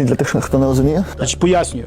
Поясніть для тих, хто не розуміє. Значить, пояснюю.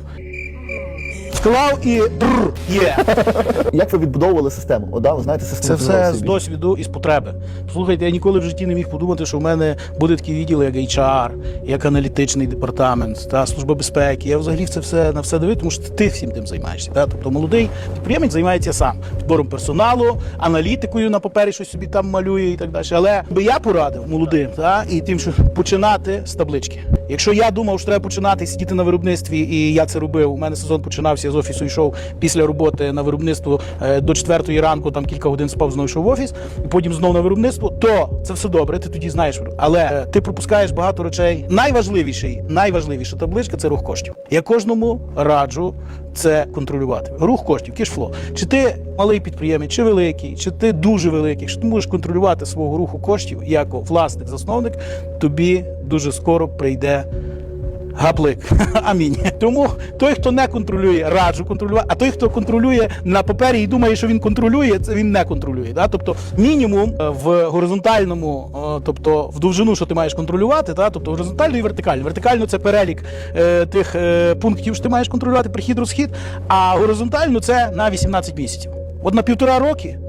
Вклав і бррр, є. Як ви відбудовували систему? О, да, ви знаєте, Це систему все з досвіду і з потреби. Слухайте, я ніколи в житті не міг подумати, що в мене буде такий відділ, як HR, як аналітичний департамент, та служба безпеки. Я взагалі в це все на все дивив, тому що ти всім тим займаєшся. Та? Тобто молодий підприємець займається сам підбором персоналу, аналітикою на папері щось собі там малює і так далі. Але би я порадив молодим та? і тим, що починати з таблички. Якщо я думав, що треба починати сидіти на виробництві, і я це робив. У мене сезон починався з офісу, йшов після роботи на виробництво е, до четвертої ранку, там кілька годин спав, знову йшов в офіс, і потім знову на виробництво, то це все добре, ти тоді знаєш. Але е, ти пропускаєш багато речей. Найважливіший, найважливіша табличка це рух коштів. Я кожному раджу це контролювати. Рух коштів, кешфло. Чи ти малий підприємець, чи великий, чи ти дуже великий, якщо ти можеш контролювати свого руху коштів як власник, засновник, тобі дуже скоро прийде. Гаплик. Амінь. Тому той, хто не контролює, раджу контролювати, а той, хто контролює на папері і думає, що він контролює, це він не контролює. Да? Тобто мінімум е, в горизонтальному, е, тобто в довжину, що ти маєш контролювати, да? тобто горизонтально і вертикально. Вертикально це перелік е, тих е, пунктів, що ти маєш контролювати, прихід, розхід, а горизонтально це на 18 місяців. От на півтора роки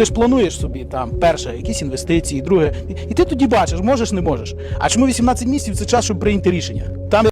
ти ж плануєш собі там перше, якісь інвестиції, друге, і ти тоді бачиш, можеш, не можеш. А чому 18 місяців це час, щоб прийняти рішення? Там